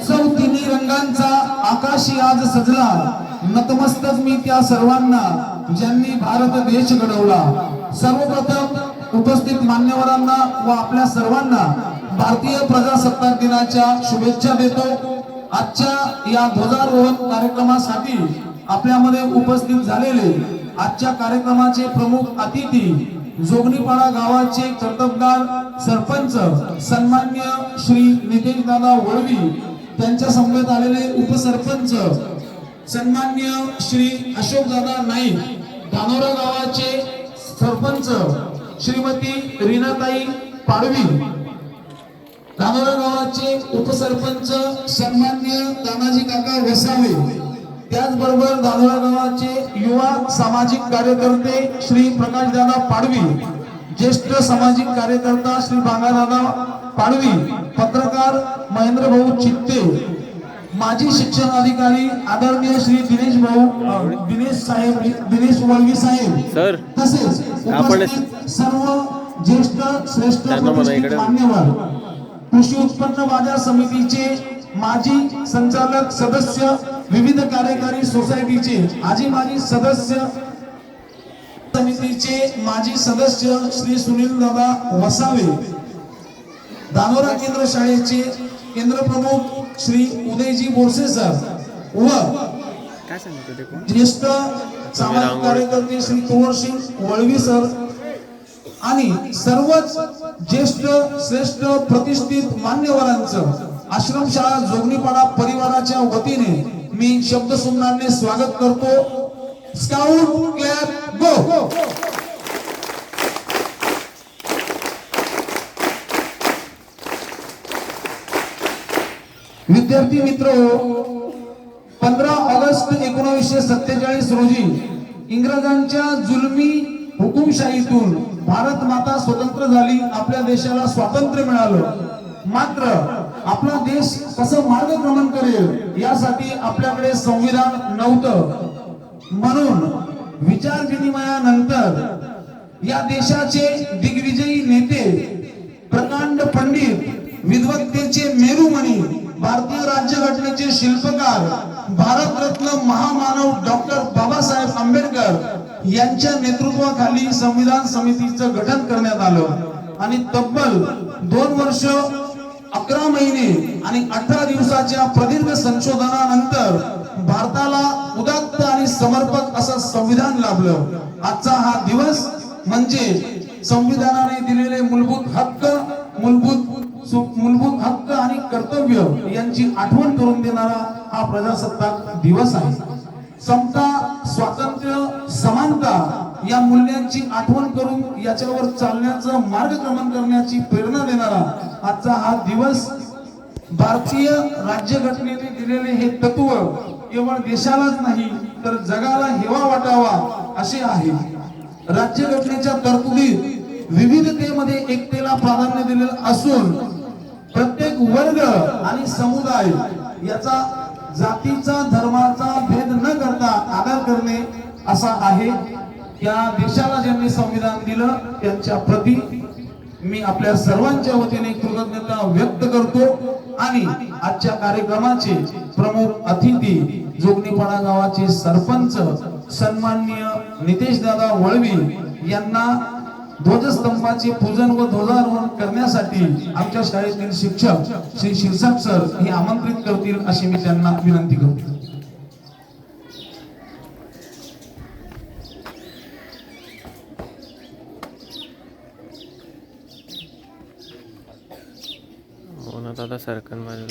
उत्सव तिन्ही रंगांचा आकाशी आज सजला. नतमस्तक मी त्या सर्वांना ज्यांनी भारत देश घडवला. सर्वप्रथम उपस्थित मान्यवरांना व आपल्या सर्वांना भारतीय प्रजासत्ताक दिनाच्या शुभेच्छा देतो. आजच्या या ध्वजारोहण कार्यक्रमासाठी आपल्यामध्ये उपस्थित झालेले आजच्या कार्यक्रमाचे प्रमुख अतिथी जोगणीपाडा गावाचे कर्तबगार सरपंच सन्मान्य श्री नितेश दादा वळवी त्यांच्या समवेत आलेले उपसरपंच सन्मान्य श्री अशोक दादा नाईक धानोरा गावाचे सरपंच श्रीमती रीनाताई पाडवी धानोरा गावाचे उपसरपंच सन्मान्य तानाजी काका वसावे त्याचबरोबर धानोरा गावाचे युवा सामाजिक कार्यकर्ते श्री प्रकाशदादा पाडवी ज्येष्ठ सामाजिक कार्यकर्ता श्री बांगादादा पाडवी पत्रकार महेंद्र भाऊ चित्ते माजी शिक्षण अधिकारी आदरणीय श्री दिनेश भाऊ दिनेश साहेब दिनेश वळवी साहेब सर तसेच सर्व ज्येष्ठ श्रेष्ठ. मान्यवर कृषी उत्पन्न बाजार समितीचे माजी संचालक सदस्य विविध कार्यकारी सोसायटीचे आजी माजी सदस्य समितीचे माजी सदस्य श्री सुनील दादा वसावे दानोरा केंद्र शाळेचे केंद्र प्रमुख श्री उदयजी बोरसे सर व ज्येष्ठ सामाजिक कार्यकर्ते श्री कुंवरसिंग वळवी सर आणि सर्वच ज्येष्ठ श्रेष्ठ प्रतिष्ठित मान्यवरांचं आश्रमशाळा जोगणीपाडा परिवाराच्या वतीने मी शब्द सुमनाने स्वागत करतो. Scout clap go! विद्यार्थी मित्र पंधरा ऑगस्ट एकोणीसशे सत्तेचाळीस रोजी इंग्रजांच्या जुलमी हुकुमशाहीतून भारत माता स्वतंत्र झाली आपल्या देशाला स्वातंत्र्य मिळालं. मात्र आपला देश कसं मार्गक्रमण करेल यासाठी आपल्याकडे संविधान नव्हतं. म्हणून विचार विनिमयानंतर या देशाचे दिग्विजयी नेते प्रकांड पंडित विद्वत्तेचे मेरुमणी भारतीय राज्यघटनेचे शिल्पकार भारतरत्न महामानव डॉक्टर बाबासाहेब आंबेडकर यांच्या नेतृत्वाखाली संविधान समितीचं गठन करण्यात आलं. आणि तब्बल दोन वर्ष अकरा महिने आणि अठरा दिवसाच्या प्रदीर्घ संशोधनानंतर भारताला उदात्त आणि समर्पक असं संविधान लाभलं. आजचा हा दिवस म्हणजे संविधानाने दिलेले मूलभूत हक्क कर्तव्य यांची आठवण करून देणारा हा प्रजासत्ताक दिवस आहे. समता स्वातंत्र्य समानता या मूल्यांची आठवण करून याच्यावर चालण्याचं मार्गक्रमण करण्याची प्रेरणा देणारा आजचा हा दिवस भारतीय राज्यघटनेने दिलेले हे तत्व केवळ देशालाच नाही तर जगाला हेवा वाटावा असे आहे. राज्यघटनेच्या तरतुदीत विविधतेमध्ये एकतेला प्राधान्य दिलेलं असून वर्ग आणि समुदाय याचा जातीचा धर्माचा भेद न करता आदर करणे असा आहे. या देशाला ज्यांनी संविधान दिलं त्यांच्या प्रती मी आपल्या सर्वांच्या वतीने कृतज्ञता व्यक्त करतो आणि आजच्या कार्यक्रमाचे प्रमुख अतिथी जोगणीपाडा गावाचे सरपंच सन्माननीय नितेश दादा वळवी यांना ध्वजस्तंभाचे पूजन व ध्वजारोहण करण्यासाठी आमच्या शाळेतील शिक्षक श्री शिरसाट सर हे आमंत्रित करतील अशी मी त्यांना विनंती करतो. दादा सरकन माझ्या